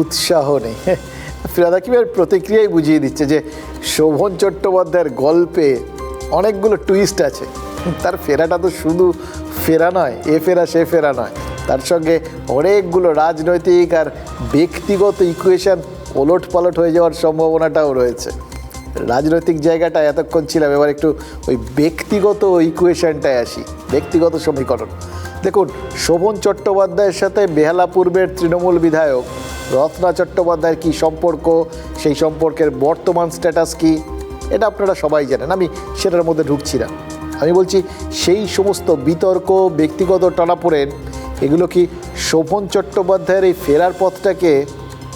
উৎসাহ নেই। ফিরাদ হাকিমের প্রতিক্রিয়াই বুঝিয়ে দিচ্ছে যে শোভন চট্টোপাধ্যায়ের গল্পে অনেকগুলো টুইস্ট আছে। তার ফেরাটা তো শুধু ফেরা নয়, এ ফেরা, সে ফেরা নয়। তার সঙ্গে অনেকগুলো রাজনৈতিক আর ব্যক্তিগত ইকুয়েশন ওলট পালট হয়ে যাওয়ার সম্ভাবনাটাও রয়েছে। রাজনৈতিক জায়গাটা এতক্ষণ ছিলাম, এবার একটু ওই ব্যক্তিগত ইকুয়েশনটায় আসি, ব্যক্তিগত সমীকরণ। দেখুন, শোভন চট্টোপাধ্যায়ের সাথে বেহালা পূর্বের তৃণমূল বিধায়ক রত্না চট্টোপাধ্যায়ের কী সম্পর্ক? সেই সম্পর্কের বর্তমান স্ট্যাটাস কী? এটা আপনারা সবাই জানেন। আমি সেটার মধ্যে ঢুকছি না। আমি বলছি, সেই সমস্ত বিতর্ক, ব্যক্তিগত টানাপোড়েন, এগুলো কি শোভন চট্টোপাধ্যায়ের এই ফেরার পথটাকে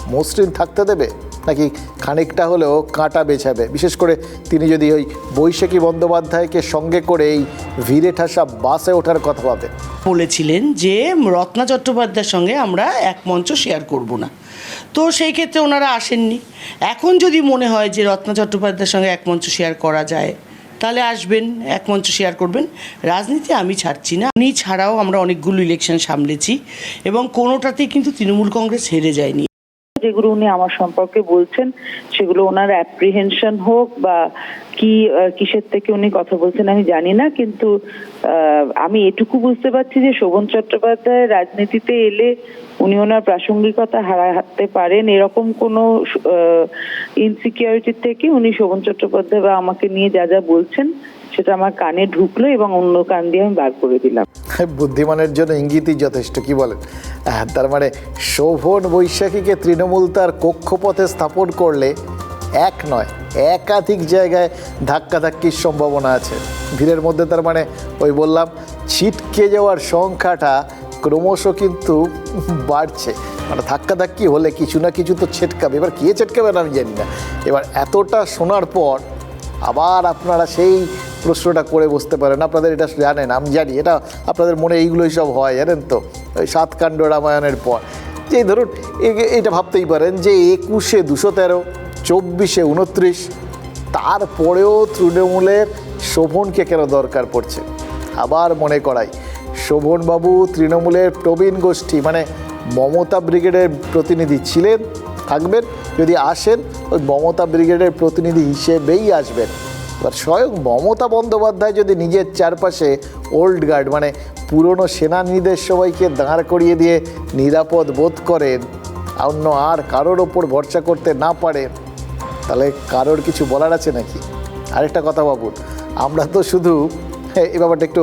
মসৃণ থাকতে দেবে? নাকি খানিকটা হলেও কাঁটা বেছাবে। বিশেষ করে তিনি যদি ওই বৈশাখী বন্দ্যোপাধ্যায়কে সঙ্গে করে এই ভিড়ে ঠাসা বাসে ওঠার কথা ভাবে। বলেছিলেন যে, রত্না চট্টোপাধ্যায়ের সঙ্গে আমরা এক মঞ্চ শেয়ার করব না। তো সেই ক্ষেত্রে ওনারা আসেননি। এখন যদি মনে হয় যে, রত্না চট্টোপাধ্যায়ের সঙ্গে এক মঞ্চ শেয়ার করা যায়, তাহলে আসবেন, এক মঞ্চ শেয়ার করবেন। রাজনীতি আমি ছাড়ছি না। উনি ছাড়াও আমরা অনেকগুলো ইলেকশন সামলেছি এবং কোনোটাতেই কিন্তু তৃণমূল কংগ্রেস হেরে যায়নি। যেগুলো উনি আমার সম্পর্কে বলছেন, সেগুলো ওনার অ্যাপ্রিহেনশন হোক বা কি কিসের থেকে উনি কথা বলছেন আমি জানি না, কিন্তু আমি এটুকু বুঝতে পারছি যে শোভন চট্টোপাধ্যায় রাজনীতিতে এলে উনি ওনার প্রাসঙ্গিকতা হারাতে পারেন। এরকম কোনো ইনসিকিউরিটির থেকে উনি শোভন চট্টোপাধ্যায় বা আমাকে নিয়ে যা যা বলছেন সেটা আমার কানে ঢুকলো এবং অন্য কান দিয়ে আমি বার করে দিলাম। বুদ্ধিমানের জন্য ইঙ্গিতই যথেষ্ট, কি বলেন? তার মানে শোভন বৈশাখীকে তৃণমূল তার কক্ষপথে স্থাপন করলে এক নয়, একাধিক জায়গায় ধাক্কাধাক্কির সম্ভাবনা আছে। ভিড়ের মধ্যে তার মানে ওই বললাম, ছিটকে যাওয়ার সংখ্যাটা ক্রমশ কিন্তু বাড়ছে। মানে ধাক্কাধাক্কি হলে কিছু না কিছু তো ছেটকাবে। এবার কে ছেটকাবে না আমি জানি না। এবার এতটা শোনার পর আবার আপনারা সেই প্রশ্নটা করে বসতে পারেন। আপনাদের এটা জানেন, আমি জানি। এটা আপনাদের মনে এইগুলোই সব হয়, জানেন তো? ওই সাতকাণ্ড রামায়ণের পর। যে ধরুন, এ- এইটা ভাবতেই পারেন যে একুশে দুশো তেরো, চব্বিশে উনত্রিশ, তারপরেও তৃণমূলের শোভনকে কেন দরকার পড়ছে? আবার মনে করাই, শোভনবাবু তৃণমূলের প্রবীণ গোষ্ঠী মানে মমতা ব্রিগেডের প্রতিনিধি ছিলেন, থাকবেন, যদি আসেন, ওই মমতা ব্রিগেডের প্রতিনিধি হিসেবেই আসবেন। এবার স্বয়ং মমতা বন্দ্যোপাধ্যায় যদি নিজের চারপাশে ওল্ড গার্ড মানে পুরনো সেনানীদের সবাইকে দাঁড় করিয়ে দিয়ে নিরাপদ বোধ করেন অন্য আর কারোর ওপর ভরসা করতে না পারেন তাহলে কারোর কিছু বলার আছে নাকি? আরেকটা কথা ভাবুন আমরা তো শুধু হ্যাঁ, এই ব্যাপারটা একটু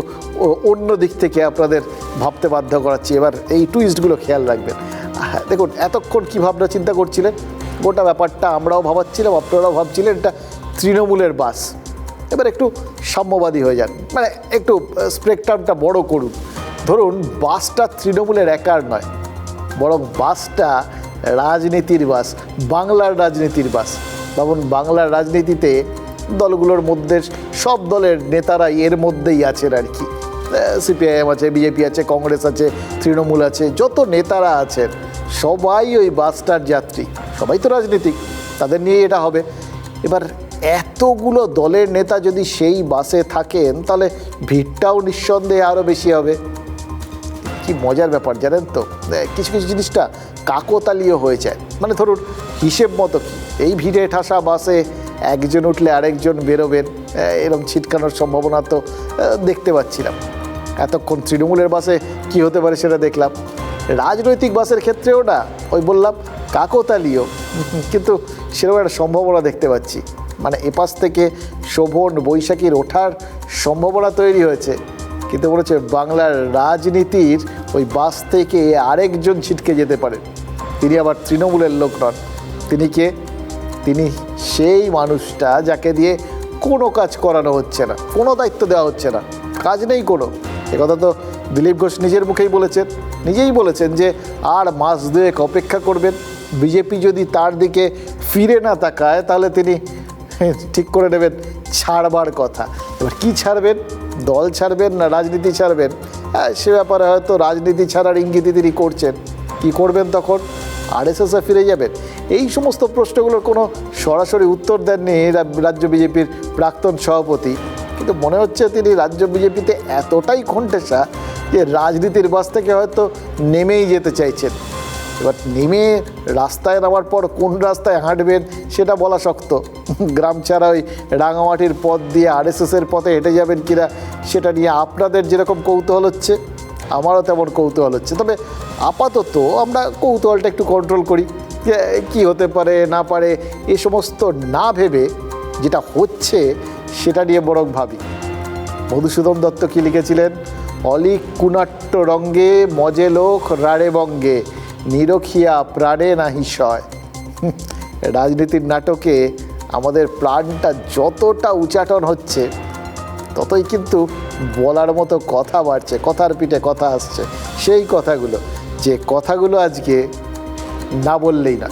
অন্য দিক থেকে আপনাদের ভাবতে বাধ্য করাচ্ছি এবার এই টুইস্টগুলো খেয়াল রাখবেন। দেখুন এতক্ষণ কী ভাবনা চিন্তা করছিলেন? গোটা ব্যাপারটা আমরাও ভাবাচ্ছিলাম আপনারাও ভাবছিলেন এটা তৃণমূলের বাস। এবার একটু সাম্যবাদী হয়ে যান। মানে একটু স্পেকট্রামটা বড় করুন। ধরুন, বাসটা তৃণমূলের একার নয়, বরং বাসটা রাজনীতির বাস, বাংলার রাজনীতির বাস। যেমন বাংলার রাজনীতিতে দলগুলোর মধ্যে, সব দলের নেতারাই এর মধ্যেই আছেন আর কি। সিপিআইএম আছে, বিজেপি আছে, কংগ্রেস আছে, তৃণমূল আছে, যত নেতারা আছেন, সবাই ওই বাসটার যাত্রী। সবাই তো রাজনীতিক, তাদের নিয়ে এটা হবে। এবার এতগুলো দলের নেতা যদি সেই বাসে থাকেন তাহলে ভিড়টাও নিঃসন্দেহে আরও বেশি হবে। কি মজার ব্যাপার জানেন তো? কিছু কিছু জিনিসটা কাকতালীয় হয়ে যায়। মানে ধরুন হিসেব মতো কি? এই ভিড়ে ঠাসা বাসে একজন উঠলে আরেকজন বেরোবেন। এ, এরম ছিটকানোর সম্ভাবনা তো দেখতে পাচ্ছিলাম। এতক্ষণ তৃণমূলের বাসে কি হতে পারে সেটা দেখলাম। রাজনৈতিক বাসের ক্ষেত্রেও না ওই বললাম কাকতালীয়। কিন্তু সেরকম একটা সম্ভাবনা দেখতে পাচ্ছি। মানে এপাশ থেকে শোভন বৈশাখীর ওঠার সম্ভাবনা তৈরি হয়েছে। কিন্তু বলেছে বাংলার রাজনীতির ওই বাস থেকে আরেকজন ছিটকে যেতে পারে। তিনি আবার তৃণমূলের লোক নন। তিনি কে? তিনি সেই মানুষটা যাকে দিয়ে কোনো কাজ করানো হচ্ছে না, কোনো দায়িত্ব দেওয়া হচ্ছে না, কাজ নেই কোনো। একথা তো দিলীপ ঘোষ নিজের মুখেই বলেছেন। নিজেই বলেছেন যে আর মাস দুয়েক অপেক্ষা করবেন। বিজেপি যদি তার দিকে ফিরে না তাকায়, তাহলে তিনি ঠিক করে নেবেন ছাড়বার কথা। এবার কি ছাড়বেন? দল ছাড়বেন না রাজনীতি ছাড়বেন? হ্যাঁ, সে ব্যাপারে হয়তো রাজনীতি ছাড়ার ইঙ্গিতই তিনি করছেন। কি করবেন তখন? আরএসএসে ফিরে যাবেন। এই সমস্ত প্রশ্নগুলোর কোনো সরাসরি উত্তর দেননি রাজ্য বিজেপির প্রাক্তন সভাপতি। কিন্তু মনে হচ্ছে তিনি রাজ্য বিজেপিতে এতটাই খন্টেসা যে রাজনীতির বাস থেকে হয়তো নেমেই যেতে চাইছেন। এবার নেমে রাস্তায় নামার পর কোন রাস্তায় হাঁটবেন সেটা বলা শক্ত। গ্রাম ছাড়া ওই রাঙামাটির পথ দিয়ে আরএসএসের পথে হেঁটে যাবেন কিনা সেটা নিয়ে আপনাদের যেরকম কৌতূহল হচ্ছে, আমারও তেমন কৌতূহল হচ্ছে। তবে আপাতত আমরা কৌতূহলটা একটু কন্ট্রোল করি যে কী হতে পারে, না পারে, এ সমস্ত না ভেবে যেটা হচ্ছে সেটা নিয়ে বরং ভাবি। মধুসূদন দত্ত কী লিখেছিলেন? অলিক কুনাট্য রঙ্গে মজে লোক রাড়ে বঙ্গে। নিরখিয়া প্রাণে নাহি সয়। রাজনীতির নাটকে আমাদের প্রাণটা যতটা উচাটন হচ্ছে, ততই কিন্তু বলার মতো কথা বাড়ছে, কথার পিঠে কথা আসছে। সেই কথাগুলো, যে কথাগুলো আজকে না বললেই না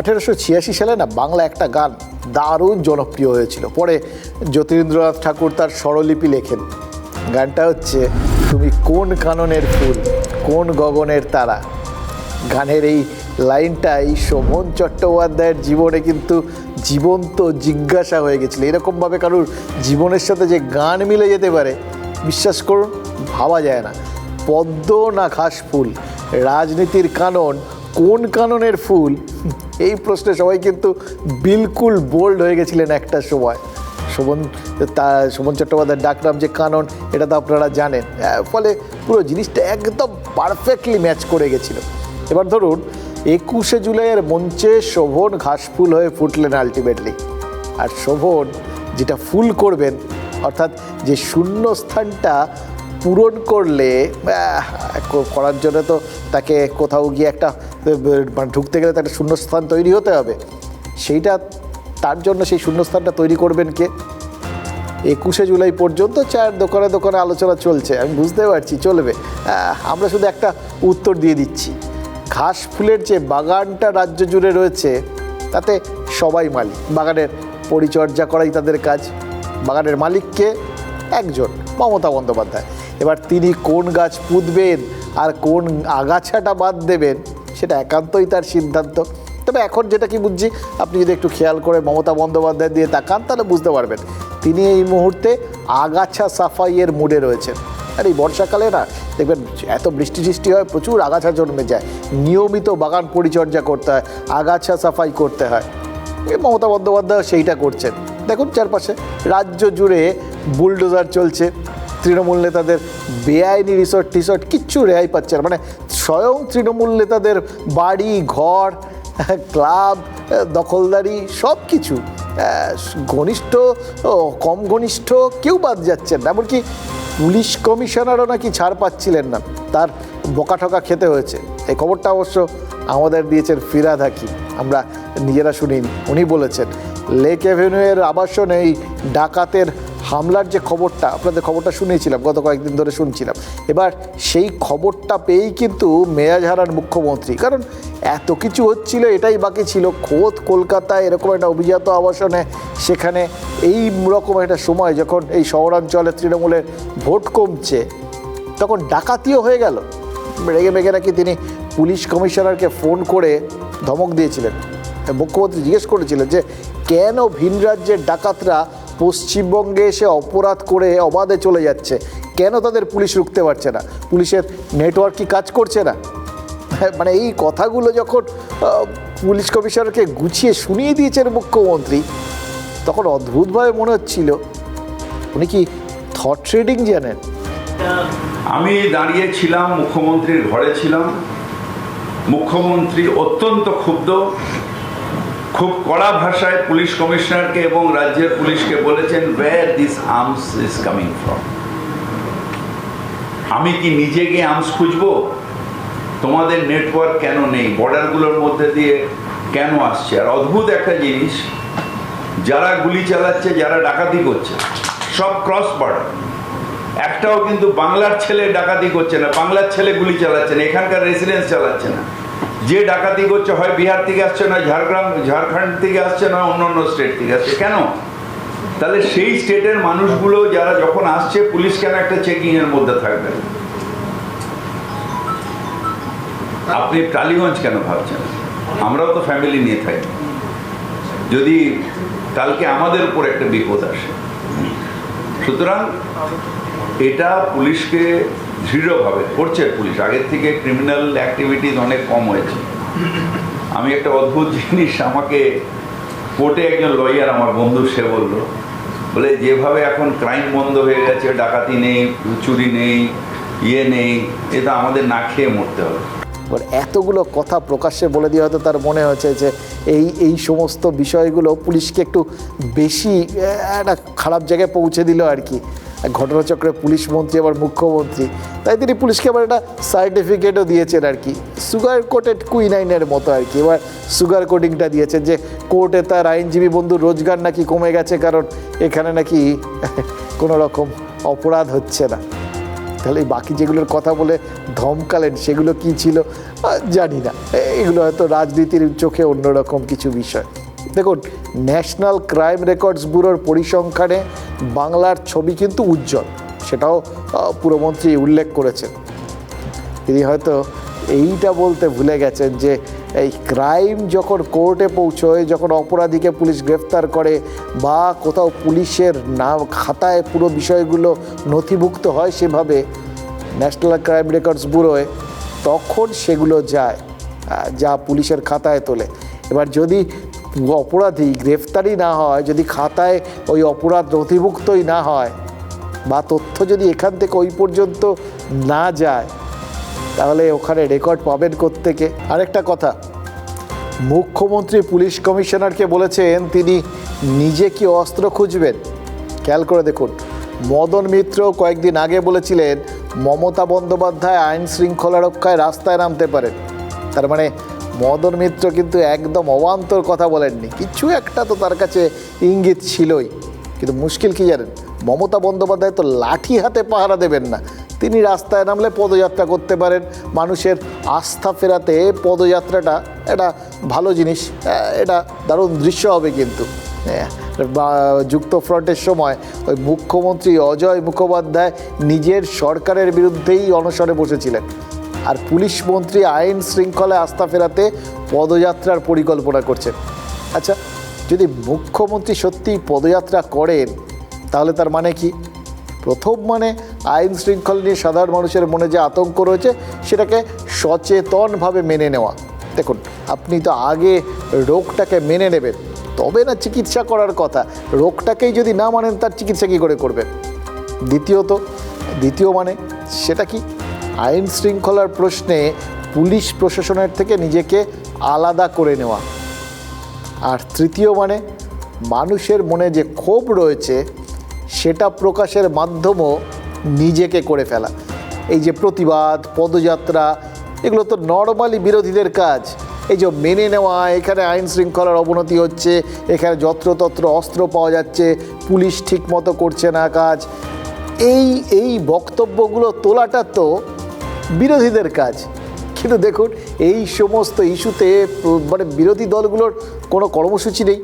আঠেরোশো ছিয়াশি সালে না বাংলা একটা গান দারুণ জনপ্রিয় হয়েছিল। পরে জ্যোতিরিন্দ্রনাথ ঠাকুর তার স্বরলিপি লেখেন। গানটা হচ্ছে, তুমি কোন কাননের ফুল, কোন গগনের তারা? গানের এই লাইনটাই শোভন চট্টোপাধ্যায়ের জীবনে কিন্তু জীবন্ত জিজ্ঞাসা হয়ে গেছিল। এরকমভাবে কারুর জীবনের সাথে যে গান মিলে যেতে পারে, বিশ্বাস করুন, ভাবা যায় না। পদ্ম না ঘাস ফুল, রাজনীতির কানন, কোন কাননের ফুল এই প্রশ্নে সবাই কিন্তু বিলকুল বোল্ড হয়ে গেছিলেন একটা সময়। শোভন, তা, শোভন চট্টোপাধ্যায়ের ডাকনাম যে কানন, এটা তো আপনারা জানেন। ফলে পুরো জিনিসটা একদম পারফেক্টলি ম্যাচ করে গেছিল। এবার ধরুন, একুশে জুলাইয়ের মঞ্চে শোভন ঘাসফুল হয়ে ফুটলেন আলটিমেটলি আর শোভন যেটা ফুল করবেন, অর্থাৎ যে শূন্য স্থানটা পূরণ করলে করার জন্য তো তাকে কোথাও গিয়ে একটা মানে ঢুকতে গেলে তার শূন্যস্থান তৈরি হতে হবে। সেইটা, তার জন্য সেই শূন্যস্থানটা তৈরি করবেন কে? একুশে জুলাই পর্যন্ত চায়ের দোকানে দোকানে আলোচনা চলছে। আমি বুঝতে পারছি, চলবে। আমরা শুধু একটা উত্তর দিয়ে দিচ্ছি। ঘাস ফুলের যে বাগানটা রাজ্য জুড়ে রয়েছে, তাতে সবাই মালিক। বাগানের পরিচর্যা করাই তাদের কাজ। বাগানের মালিককে একজন, মমতা বন্দ্যোপাধ্যায়। এবার তিনি কোন গাছ পুঁতবেন আর কোন আগাছাটা বাদ দেবেন সেটা একান্তই তার সিদ্ধান্ত। তবে এখন যেটা কি বুঝছি, আপনি যদি একটু খেয়াল করে মমতা বন্দ্যোপাধ্যায় দিয়ে তাকান, তাহলে বুঝতে পারবেন, তিনি এই মুহূর্তে আগাছা সাফাইয়ের মুডে রয়েছেন। আর এই বর্ষাকালে না, দেখবেন এত বৃষ্টি টিষ্টি হয়, প্রচুর আগাছা জন্মে যায়। নিয়মিত বাগান পরিচর্যা করতে হয়, আগাছা সাফাই করতে হয়। মমতা বন্দ্যোপাধ্যায় সেইটা করছেন। দেখুন চারপাশে, রাজ্য জুড়ে বুলডোজার চলছে। তৃণমূল নেতাদের বেআইনি রিসর্ট টিসর্ট কিচ্ছু রেহাই পাচ্ছে না। মানে স্বয়ং তৃণমূল নেতাদের বাড়ি, ঘর, ক্লাব, দখলদারি সব কিছু ঘনিষ্ঠ কম ঘনিষ্ঠ কেউ বাদ যাচ্ছেন না। এমনকি পুলিশ কমিশনারও নাকি ছাড় পাচ্ছিলেন না। তার বকাঠকা খেতে হয়েছে। এই খবরটা অবশ্য আমাদের দিয়েছেন ফিরাদ হাকিম আমরা নিজেরা শুনি উনি বলেছেন, লেক অ্যাভিনিউয়ের আবাসনে এই ডাকাতের হামলার যে খবরটা, আপনাদের খবরটা শুনেছিলাম, গত কয়েকদিন ধরে শুনছিলাম। এবার সেই খবরটা পেয়েই কিন্তু মেয়াজ হারান মুখ্যমন্ত্রী। কারণ এত কিছু হচ্ছিল, এটাই বাকি ছিল। খোদ কলকাতায় এরকম একটা অভিজাত আবাসনে সেখানে এই রকম একটা সময় যখন এই শহরাঞ্চলে তৃণমূলের ভোট কমছে, তখন ডাকাতিও হয়ে গেল। রেগে মেগে নাকি তিনি পুলিশ কমিশনারকে ফোন করে ধমক দিয়েছিলেন। মুখ্যমন্ত্রী জিজ্ঞেস করেছিলেন যে, কেন ভিন রাজ্যের ডাকাতরা পশ্চিমবঙ্গে এসে অপরাধ করে অবাধে চলে যাচ্ছে। কেন তাদের পুলিশ রুখতে পারছে না? পুলিশের নেটওয়ার্ক কি কাজ করছে না? হ্যাঁ, মানে এই কথাগুলো যখন পুলিশ কমিশনারকে গুছিয়ে শুনিয়ে দিয়েছেন মুখ্যমন্ত্রী তখন অদ্ভুতভাবে মনে হচ্ছিল উনি কি থট ট্রেডিং জানেন? আমি দাঁড়িয়ে ছিলাম মুখ্যমন্ত্রীর ঘরে ছিলাম। মুখ্যমন্ত্রী অত্যন্ত ক্ষুব্ধ। খুব কড়া ভাষায় পুলিশ কমিশনারকে এবং রাজ্যের পুলিশকে বলেছেন where this arms is coming from আমি কি নিজে গিয়ে আর্মস খুঁজবো? তোমাদের নেটওয়ার্ক কেন নেই? বর্ডারগুলোর মধ্যে দিয়ে কেন আসছে? আর অদ্ভুত একটা জিনিস, যারা গুলি চালাচ্ছে, যারা ডাকাতি করছে, সব ক্রস বর্ডার একটাও কিন্তু বাংলার ছেলে ডাকাতি করছে না, বাংলার ছেলে গুলি চালাচ্ছে না, এখানকার রেসিডেন্স চালাচ্ছে না। যে ডাকাতি করছে, হয় বিহার থেকে আসছে না ঝাড়গ্রাম, ঝাড়খণ্ড থেকে আসছে না অন্য অন্য স্টেট থেকে আসছে। কেন? তাহলে সেই স্টেটের মানুষগুলো যারা যখন আসছে, পুলিশ কেন একটা চেকিং এর মধ্যে থাকবে? আপনি টালিগঞ্জ কেন ভাবছেন? আমরাও তো ফ্যামিলি নিয়ে থাকি। যদি কালকে আমাদের উপর একটা বিপদ আসে, সুতরাং এটা পুলিশকে দৃঢ়ভাবে করছে পুলিশ। আগের থেকে ক্রিমিনাল অ্যাক্টিভিটিস অনেক কম হয়েছে। আমি একটা অদ্ভুত জিনিস আমাকে কোর্টে একজন লয়ার আমার বন্ধু, সে বলল, বলে, যেভাবে এখন ক্রাইম বন্ধ হয়ে গেছে, ডাকাতি নেই চুরি নেই ইয়ে নেই এটা আমাদের না খেয়ে মরতে হবে। এবার এতগুলো কথা প্রকাশ্যে বলে দিয়ে হয়তো তার মনে হয়েছে যে এই এই সমস্ত বিষয়গুলো পুলিশকে একটু বেশি একটা খারাপ জায়গায় পৌঁছে দিল আর কি। ঘটনাচক্রে পুলিশ মন্ত্রী আবার মুখ্যমন্ত্রী। তাই তিনি পুলিশকে আবার একটা সার্টিফিকেটও দিয়েছেন আর কি। সুগার কোটেড কুইনাইনের মতো আর কি। এবার সুগার কোটিংটা দিয়েছেন যে, কোর্টে তার আইনজীবী বন্ধুর রোজগার নাকি কমে গেছে? কারণ এখানে নাকি কোনো রকম অপরাধ হচ্ছে না। তাহলে এই বাকি যেগুলোর কথা বলে ধমকালেন সেগুলো কি ছিল? জানি না। এগুলো হয়তো রাজনীতির চোখে অন্যরকম কিছু বিষয়। দেখুন ন্যাশনাল ক্রাইম রেকর্ডস ব্যুরোর পরিসংখ্যানে বাংলার ছবি কিন্তু উজ্জ্বল। সেটাও পুরমন্ত্রী উল্লেখ করেছেন। তিনি হয়তো এইটা বলতে ভুলে গেছেন যে, এই ক্রাইম যখন কোর্টে পৌঁছয়, যখন অপরাধীকে পুলিশ গ্রেফতার করে বা কোথাও পুলিশের নাম, খাতায় পুরো বিষয়গুলো নথিভুক্ত হয় সেভাবে ন্যাশনাল ক্রাইম রেকর্ডস ব্যুরোয় তখন সেগুলো যায় যা পুলিশের খাতায় তোলে। এবার যদি অপরাধী গ্রেফতারি না হয়, যদি খাতায় ওই অপরাধ নথিভুক্তই না হয় বা তথ্য যদি এখান থেকে ওই পর্যন্ত না যায়, তাহলে ওখানে রেকর্ড পাবেন থেকে আরেকটা কথা, মুখ্যমন্ত্রী পুলিশ কমিশনারকে বলেছেন, তিনি নিজে কি অস্ত্র খুঁজবেন? খেয়াল করে দেখুন, মদন মিত্র কয়েকদিন আগে বলেছিলেন, মমতা বন্দ্যোপাধ্যায় আইন শৃঙ্খলা রক্ষায় রাস্তায় নামতে পারেন। তার মানে মদন মিত্র কিন্তু একদম অবান্তর কথা বলেননি। কিছু একটা তো তার কাছে ইঙ্গিত ছিলই। কিন্তু মুশকিল কি জানেন? মমতা বন্দ্যোপাধ্যায় তো লাঠি হাতে পাহারা দেবেন না। তিনি রাস্তায় নামলে পদযাত্রা করতে পারেন। মানুষের আস্থা ফেরাতে পদযাত্রাটা এটা ভালো জিনিস। এটা দারুণ দৃশ্য হবে কিন্তু। যুক্ত ফ্রন্টের সময় ওই মুখ্যমন্ত্রী অজয় মুখোপাধ্যায় নিজের সরকারের বিরুদ্ধেই অনশনে বসেছিলেন। আর পুলিশ মন্ত্রী আইন শৃঙ্খলায় আস্থা ফেরাতে পদযাত্রার পরিকল্পনা করছেন। আচ্ছা যদি মুখ্যমন্ত্রী সত্যিই পদযাত্রা করেন, তাহলে তার মানে কি? প্রথম মানে আইন শৃঙ্খলা নিয়ে সাধারণ মানুষের মনে যে আতঙ্ক রয়েছে, সেটাকে সচেতনভাবে মেনে নেওয়া। দেখুন, আপনি তো আগে রোগটাকে মেনে নেবেন, তবে না চিকিৎসা করার কথা। রোগটাকেই যদি না মানেন, তার চিকিৎসা কী করে করবেন? দ্বিতীয়ত, দ্বিতীয় মানে সেটা কি? আইন শৃঙ্খলার প্রশ্নে পুলিশ প্রশাসনের থেকে নিজেকে আলাদা করে নেওয়া। আর তৃতীয় মানে মানুষের মনে যে ক্ষোভ রয়েছে, সেটা প্রকাশের মাধ্যমও নিজেকে করে ফেলা। এই যে প্রতিবাদ, পদযাত্রা, এগুলো তো নর্মালি বিরোধীদের কাজ। এই যে মেনে নেওয়া, এখানে আইন শৃঙ্খলার অবনতি হচ্ছে, এখানে যত্রতত্র অস্ত্র পাওয়া যাচ্ছে, পুলিশ ঠিক মতো করছে না কাজ। এই এই বক্তব্যগুলো তোলাটা তো বিরোধীদের কাজ। কিন্তু দেখুন, এই সমস্ত ইস্যুতে মানে বিরোধী দলগুলোর কোনো কর্মসূচি নেই।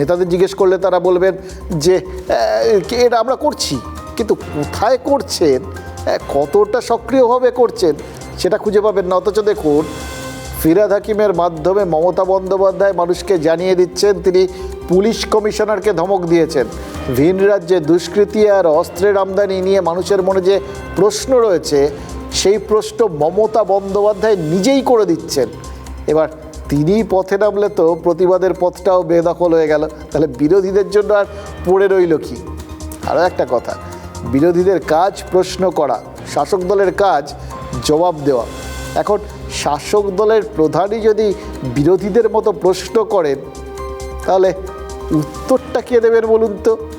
নেতাদের জিজ্ঞেস করলে তারা বলবেন যে এটা আমরা করছি। কিন্তু কোথায় করছেন? কতটা সক্রিয়ভাবে করছেন? সেটা খুঁজে পাবেন না। অথচ দেখুন, ফিরাদ হাকিমের মাধ্যমে মমতা বন্দ্যোপাধ্যায় মানুষকে জানিয়ে দিচ্ছেন তিনি পুলিশ কমিশনারকে ধমক দিয়েছেন। ভিন রাজ্যে দুষ্কৃতি আর অস্ত্রের আমদানি নিয়ে মানুষের মনে যে প্রশ্ন রয়েছে, সেই প্রশ্ন মমতা বন্দ্যোপাধ্যায় নিজেই করে দিচ্ছেন। এবার তিনি পথে নামলে তো প্রতিবাদের পথটাও বেদখল হয়ে গেল। তাহলে বিরোধীদের জন্য আর পড়ে রইল কি? আরও একটা কথা, বিরোধীদের কাজ প্রশ্ন করা, শাসক দলের কাজ জবাব দেওয়া। এখন শাসক দলের প্রধানই যদি বিরোধীদের মতো প্রশ্ন করেন, তাহলে উত্তরটা কে দেবেন বলুন তো?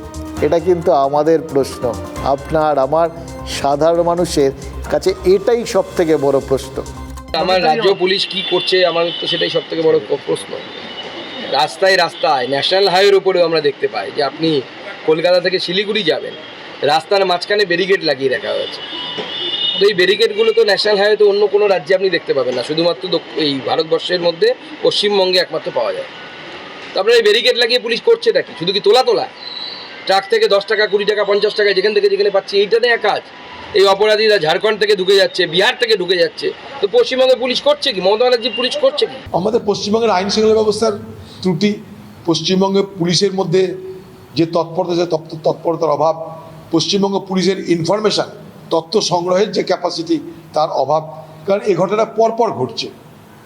এটা কিন্তু আমাদের প্রশ্ন। আপনার, আমার সাধারণ মানুষের কাছে এটাই সব থেকে বড় প্রশ্ন। আমার রাজ্য পুলিশ কি করছে? আমার তো সেটাই সব থেকে বড় প্রশ্ন। রাস্তায় রাস্তায়, ন্যাশনাল হাইওয়ের উপরেও আমরা দেখতে পাই যে আপনি কলকাতা থেকে শিলিগুড়ি যাবেন, রাস্তার মাঝখানে ব্যারিকেড লাগিয়ে রাখা হয়েছে। তো এই ব্যারিকেডগুলো তো ন্যাশনাল হাইওয়ে তো অন্য কোনো রাজ্যে আপনি দেখতে পাবেন না। শুধুমাত্র এই ভারতবর্ষের মধ্যে পশ্চিমবঙ্গে একমাত্র পাওয়া যায়। তো আপনার এই ব্যারিকেড লাগিয়ে পুলিশ করছেটা কি শুধু কি তোলা তোলা? ট্রাক থেকে দশ টাকা, কুড়ি টাকা, পঞ্চাশ টাকা যেখান থেকে যেখানে পাচ্ছি, এইটা নেই কাজ। এই অপরাধীরা ঝাড়খণ্ড থেকে ঢুকে যাচ্ছে, বিহার থেকে ঢুকে যাচ্ছে। তো পশ্চিমবঙ্গে পুলিশ করছে কি? মমতা ব্যানার্জি পুলিশ করছে কি? আমাদের পশ্চিমবঙ্গের আইন শৃঙ্খলা ব্যবস্থার ত্রুটি, পশ্চিমবঙ্গে পুলিশের মধ্যে যে তৎপরতা, যে তৎ- তৎপরতার অভাব, পশ্চিমবঙ্গ পুলিশের ইনফরমেশান তথ্য সংগ্রহের যে ক্যাপাসিটি তার অভাব। কারণ এ ঘটনা পরপর ঘটছে।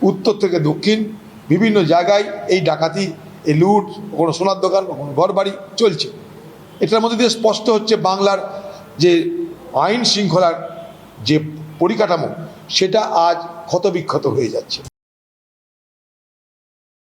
উত্তর থেকে দক্ষিণ, বিভিন্ন জায়গায় এই ডাকাতি এই লুট কোনো সোনার দোকান, কখনো ঘর বাড়ি চলছে। এটার মধ্যে দিয়ে স্পষ্ট হচ্ছে বাংলার যে আইন শৃঙ্খলার যে পরিকাঠামো, সেটা আজ ক্ষতবিক্ষত হয়ে যাচ্ছে।